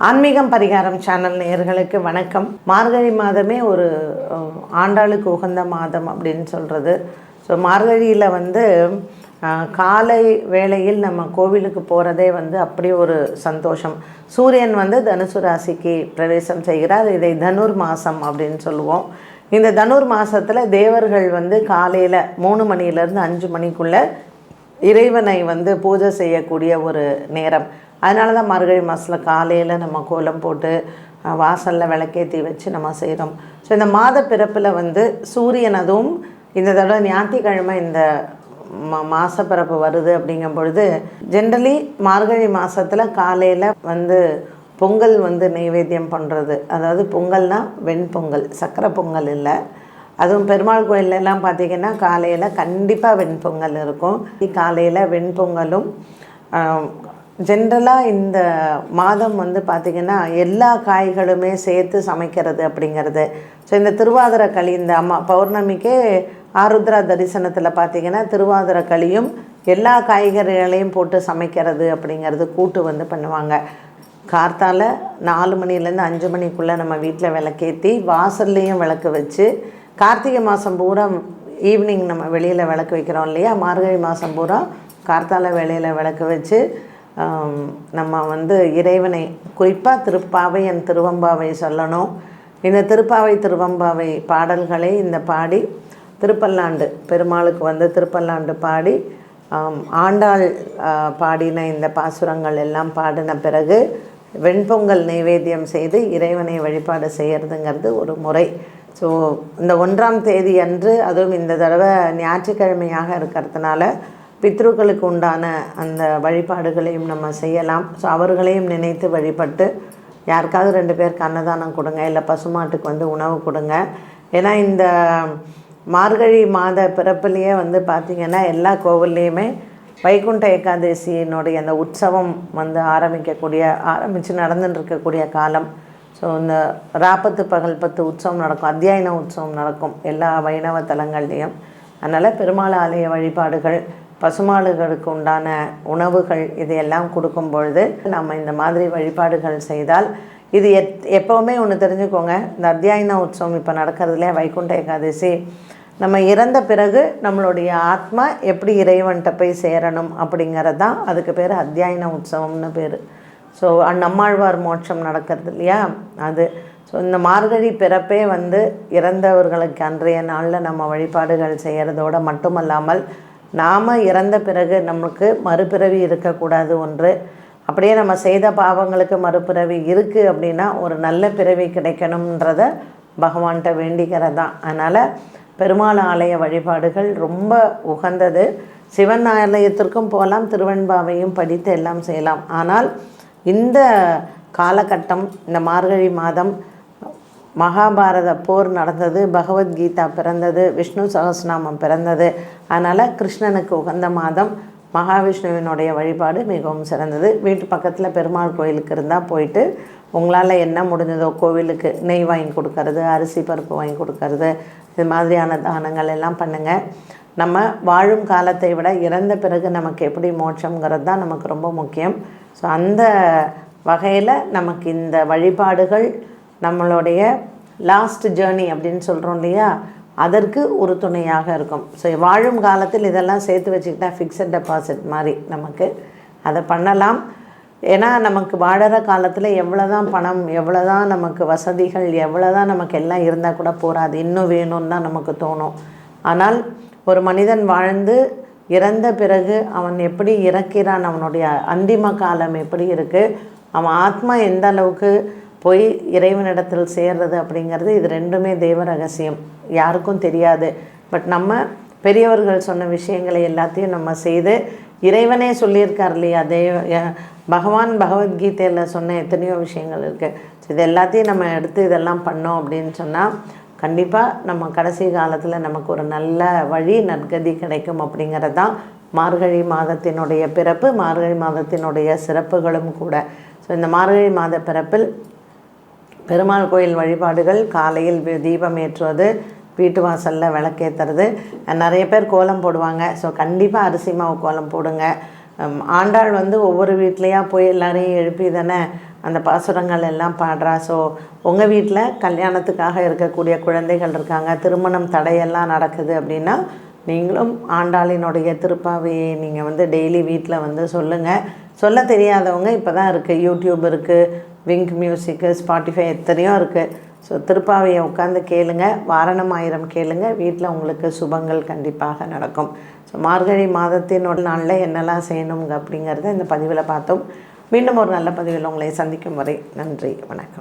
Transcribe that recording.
ஆன்மீகம் பரிகாரம் சேனல் நேயர்களுக்கு வணக்கம். மார்கழி மாதமே ஒரு ஆண்டாளுக்கு உகந்த மாதம் அப்படின்னு சொல்கிறது ஸோ மார்கழியில் வந்து காலை வேளையில் நம்ம கோவிலுக்கு போகிறதே வந்து அப்படி ஒரு சந்தோஷம். சூரியன் வந்து தனுசு ராசிக்கு பிரவேசம் செய்கிறார். இதை தனுர் மாதம் அப்படின்னு சொல்லுவோம். இந்த தனுர் மாதத்தில் தேவர்கள் வந்து காலையில் மூணு மணிலேருந்து அஞ்சு மணிக்குள்ளே இறைவனை வந்து பூஜை செய்யக்கூடிய ஒரு நேரம். அதனால தான் மார்கழி மாதத்தில் காலையில் நம்ம கோலம் போட்டு வாசலில் விளக்கேற்றி வச்சு நம்ம செய்கிறோம் ஸோ இந்த மாத பிறப்பில் வந்து சூரியன் அதுவும் இந்த தடவை ஞாயிற்றுக்கிழமை இந்த மா மாசப்பிறப்பு வருது அப்படிங்கும் பொழுது ஜென்ரலி மார்கழி மாதத்தில் காலையில் வந்து பொங்கல் வந்து நைவேத்தியம் பண்ணுறது அதாவது பொங்கல்னால் வெண்பொங்கல் சக்கரை பொங்கல் இல்லை. அதுவும் பெருமாள் கோயிலெல்லாம் பார்த்திங்கன்னா பார்த்தீங்கன்னா காலையில் கண்டிப்பாக வெண்பொங்கல் இருக்கும். காலையில் வெண்பொங்கலும் ஜென்ரலாக இந்த மாதம் வந்து பார்த்திங்கன்னா எல்லா காய்களுமே சேர்த்து சமைக்கிறது அப்படிங்கிறது. ஸோ இந்த திருவாதிர களி இந்த அம்மா பௌர்ணமிக்கே ஆருத்ரா தரிசனத்தில் பார்த்திங்கன்னா திருவாதிர களியும் எல்லா காய்கறிகளையும் போட்டு சமைக்கிறது அப்படிங்கிறது கூட்டு வந்து பண்ணுவாங்க. கார்த்தால நாலு மணிலேருந்து அஞ்சு மணிக்குள்ளே நம்ம வீட்டில் விளக்கேற்றி வாசல்லையும் விளக்கு வச்சு கார்த்திகை மாதம் பூரா ஈவினிங் நம்ம வெளியில் விளக்கு வைக்கிறோம் இல்லையா? மார்கழி மாதம் பூரா கார்த்தால வேலையில் விளக்கு வச்சு நம்ம வந்து இறைவனை குறிப்பாக திருப்பாவை என் திருவம்பாவை சொல்லணும். இந்த திருப்பாவை திருவம்பாவை பாடல்களை இந்த பாடி திருப்பல்லாண்டு பெருமாளுக்கு வந்து திருப்பல்லாண்டு பாடி ஆண்டாள் பாடின இந்த பாசுரங்கள் எல்லாம் பாடின பிறகு வெண்பொங்கல் நைவேத்தியம் செய்து இறைவனை வழிபாடு செய்கிறதுங்கிறது ஒரு முறை. ஸோ இந்த ஒன்றாம் தேதி அன்று அதுவும் இந்த தடவை ஞாயிற்றுக்கிழமையாக இருக்கிறதுனால பித்ருக்களுக்கு உண்டான அந்த வழிபாடுகளையும் நம்ம செய்யலாம். ஸோ அவர்களையும் நினைத்து வழிபட்டு யாருக்காவது ரெண்டு பேருக்கு அன்னதானம் கொடுங்க இல்லை பசுமாட்டுக்கு வந்து உணவு கொடுங்க. ஏன்னா இந்த மார்கழி மாத பிறப்புலேயே வந்து பார்த்திங்கன்னா எல்லா கோவில்லையுமே வைகுண்ட ஏகாதசியினுடைய அந்த உற்சவம் வந்து ஆரம்பிக்கக்கூடிய ஆரம்பித்து நடந்துட்டுருக்கக்கூடிய காலம். ஸோ இந்த ராப்பத்து பகல் பத்து உற்சவம் நடக்கும் அத்தியாயன உற்சவம் நடக்கும் எல்லா வைணவ தலங்கள்லேயும். அதனால் பெருமாள் ஆலய வழிபாடுகள் பசுமாடுகளுக்கு உண்டான உணவுகள் இதையெல்லாம் கொடுக்கும் பொழுது நம்ம இந்த மாதிரி வழிபாடுகள் செய்தால் இது எத் எப்போவுமே ஒன்று தெரிஞ்சுக்கோங்க. இந்த அத்தியாயன உற்சவம் இப்போ நடக்கிறதுலே வைகுண்ட ஏகாதசி. நம்ம இறந்த பிறகு நம்மளுடைய ஆத்மா எப்படி இறைவன்கிட்ட போய் சேரணும் அப்படிங்கிறது தான் அதுக்கு பேர் அத்தியாயன உற்சவம்னு பேர். ஸோ நம்மாழ்வார் மோட்சம் நடக்கிறது இல்லையா? அது. ஸோ இந்த மார்கழி பிறப்பே வந்து இறந்தவர்களுக்கு அன்றைய நாளில் நம்ம வழிபாடுகள் செய்கிறதோட மட்டுமல்லாமல் நாம் இறந்த பிறகு நமக்கு மறுபிறவி இருக்கக்கூடாது ஒன்று. அப்படியே நம்ம செய்த பாவங்களுக்கு மறுபிறவி இருக்குது அப்படின்னா ஒரு நல்ல பிறவி கிடைக்கணுன்றத பகவான்கிட்ட வேண்டிக்கிறது தான் அதனால் பெருமாள் ஆலய வழிபாடுகள் ரொம்ப உகந்தது. சிவன் ஆலயத்திற்கும் போகலாம் திருவெண்பாவையும் படித்து எல்லாம் செய்யலாம். ஆனால் இந்த காலகட்டம் இந்த மார்கழி மாதம் மகாபாரத போர் நடந்தது பகவத்கீதா பிறந்தது விஷ்ணு சகஸ்நாமம் பிறந்தது. அதனால் கிருஷ்ணனுக்கு உகந்த மாதம் மகாவிஷ்ணுவினுடைய வழிபாடு மிகவும் சிறந்தது. வீட்டு பக்கத்தில் பெருமாள் கோயிலுக்கு இருந்தால் போயிட்டு உங்களால் என்ன முடிஞ்சதோ கோவிலுக்கு நெய் வாங்கி கொடுக்கறது அரிசி பருப்பு வாங்கி கொடுக்கறது இது மாதிரியான தானங்கள் எல்லாம் பண்ணுங்கள் நம்ம வாழும் காலத்தை விட இறந்த பிறகு நமக்கு எப்படி மோட்சங்கிறது தான் நமக்கு ரொம்ப முக்கியம். ஸோ அந்த வகையில் நமக்கு இந்த வழிபாடுகள் நம்மளுடைய லாஸ்ட் ஜேர்னி அப்படின்னு சொல்கிறோம் இல்லையா? அதற்கு ஒரு துணையாக இருக்கும். ஸோ வாழும் காலத்தில் இதெல்லாம் சேர்த்து வச்சுக்கிட்டா ஃபிக்ஸட் டெபாசிட் மாதிரி நமக்கு அதை பண்ணலாம். ஏன்னா நமக்கு வாழற காலத்தில் எவ்வளோ தான் பணம் எவ்வளோ தான் நமக்கு வசதிகள் எவ்வளோ தான் நமக்கு எல்லாம் இருந்தால் கூட போகாது இன்னும் வேணும்னு தான் நமக்கு தோணும். ஆனால் ஒரு மனிதன் வாழ்ந்து இறந்த பிறகு அவன் எப்படி இறக்கிறான் அவனுடைய அந்திம காலம் எப்படி இருக்குது அவன் ஆத்மா எந்த அளவுக்கு போய் இறைவனிடத்தில் சேர்றது அப்படிங்கிறது இது ரெண்டுமே தெய்வ ரகசியம். யாருக்கும் தெரியாது. பட் நம்ம பெரியவர்கள் சொன்ன விஷயங்களை எல்லாத்தையும் நம்ம செய்து இறைவனே சொல்லியிருக்கார் இல்லையா? தெய்வ பகவான் பகவத்கீதையில் சொன்ன எத்தனையோ விஷயங்கள் இருக்குது ஸோ இது எல்லாத்தையும் நம்ம எடுத்து இதெல்லாம் பண்ணோம் அப்படின்னு சொன்னால் கண்டிப்பாக நம்ம கடைசி காலத்தில் நமக்கு ஒரு நல்ல வழி நற்கதி கிடைக்கும் அப்படிங்கிறது தான் மார்கழி மாதத்தினுடைய பிறப்பு மார்கழி மாதத்தினுடைய சிறப்புகளும் கூட. ஸோ இந்த மார்கழி மாத பிறப்பில் பெருமாள் கோயில் வழிபாடுகள் காலையில் தீபம் ஏற்றுவது வீட்டு வாசலில் விளக்கேற்றுறது நிறைய பேர் கோலம் போடுவாங்க. ஸோ கண்டிப்பாக அரிசி மாவு கோலம் போடுங்க. ஆண்டாள் வந்து ஒவ்வொரு வீட்லேயா போய் எல்லாரையும் எழுப்பி தானே அந்த பாசுரங்கள் எல்லாம் பாடுறா. ஸோ உங்கள் வீட்டில் கல்யாணத்துக்காக இருக்கக்கூடிய குழந்தைகள் இருக்காங்க. திருமணம் தடையெல்லாம் நடக்குது அப்படின்னா நீங்களும் ஆண்டாளினுடைய திருப்பாவையை நீங்கள் வந்து டெய்லி வீட்டில் வந்து சொல்லுங்கள் சொல்ல தெரியாதவங்க இப்போ தான் இருக்குது யூடியூப் இருக்குது விங்க் மியூசிக்கு ஸ்பாட்டிஃபை எத்தனையோ இருக்குது ஸோ திருப்பாவையை உட்காந்து கேளுங்க. வாரணம் ஆயிரம் கேளுங்க. வீட்டில் உங்களுக்கு சுபங்கள் கண்டிப்பாக நடக்கும். ஸோ மார்கழி மாதத்தினோட நாளில் என்னெல்லாம் செய்யணுங்க அப்படிங்கிறத இந்த பதிவில் பார்த்தோம். மீண்டும் ஒரு நல்ல பதிவில் உங்களை சந்திக்கும் வரை நன்றி வணக்கம்.